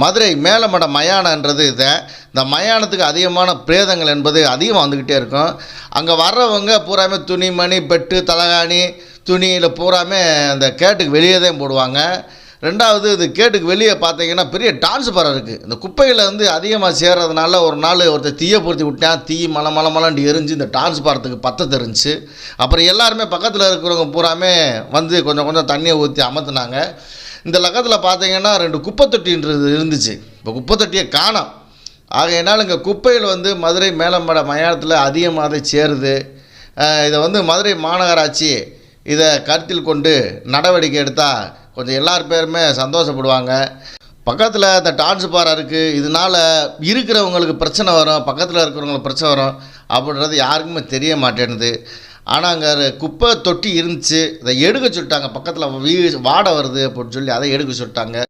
மதுரை மேலமட மயானன்றது இதை. இந்த மயானத்துக்கு அதிகமான பிரேதங்கள் என்பது அதிகமாக வந்துக்கிட்டே இருக்கும். அங்கே வர்றவங்க பூராமே துணிமணி பெட்டு தலகாணி துணியில் பூராமே அந்த கேட்டுக்கு வெளியே தான் போடுவாங்க. ரெண்டாவது இது கேட்டுக்கு வெளியே பார்த்தீங்கன்னா பெரிய டான்ஸ் பரம் இருக்குது இந்த குப்பையில் வந்து அதிகமாக சேர்றதுனால ஒரு நாள் ஒருத்தர் தீயை பொருத்தி விட்டேன். தீ மலை மலை மலண்டு எரிஞ்சு இந்த டான்ஸ் பாரத்துக்கு பத்த தெரிஞ்சு அப்புறம் எல்லாருமே பக்கத்தில் இருக்கிறவங்க பூராமே வந்து கொஞ்சம் கொஞ்சம் தண்ணியை ஊற்றி அமர்த்துனாங்க இந்த லக்கத்தில் பார்த்தீங்கன்னா ரெண்டு குப்பை தொட்டின்றது இருந்துச்சு. இப்போ குப்பை தொட்டியை காணோம். ஆகையினால் இங்கே குப்பையில் வந்து மதுரை மேலம்பட மயானத்தில் அதிகமாக சேருது. இதை வந்து மதுரை மாநகராட்சி இதை கருத்தில் கொண்டு நடவடிக்கை எடுத்தால் கொஞ்சம் எல்லார் பேருமே சந்தோஷப்படுவாங்க. பக்கத்தில் இந்த டான்ஸ் பாறை இருக்குது இதனால் இருக்கிறவங்களுக்கு பிரச்சனை வரும். பக்கத்தில் இருக்கிறவங்களுக்கு பிரச்சனை வரும். அப்படின்றது யாருக்குமே தெரிய மாட்டேன்னுது. ஆனால் அங்கே குப்பை தொட்டி இருந்துச்சு. இதை எடுக்க சொல்லிட்டாங்க. பக்கத்தில் வீ வாடை வருது அப்படின்னு சொல்லி அதை எடுக்க சொல்லிட்டாங்க.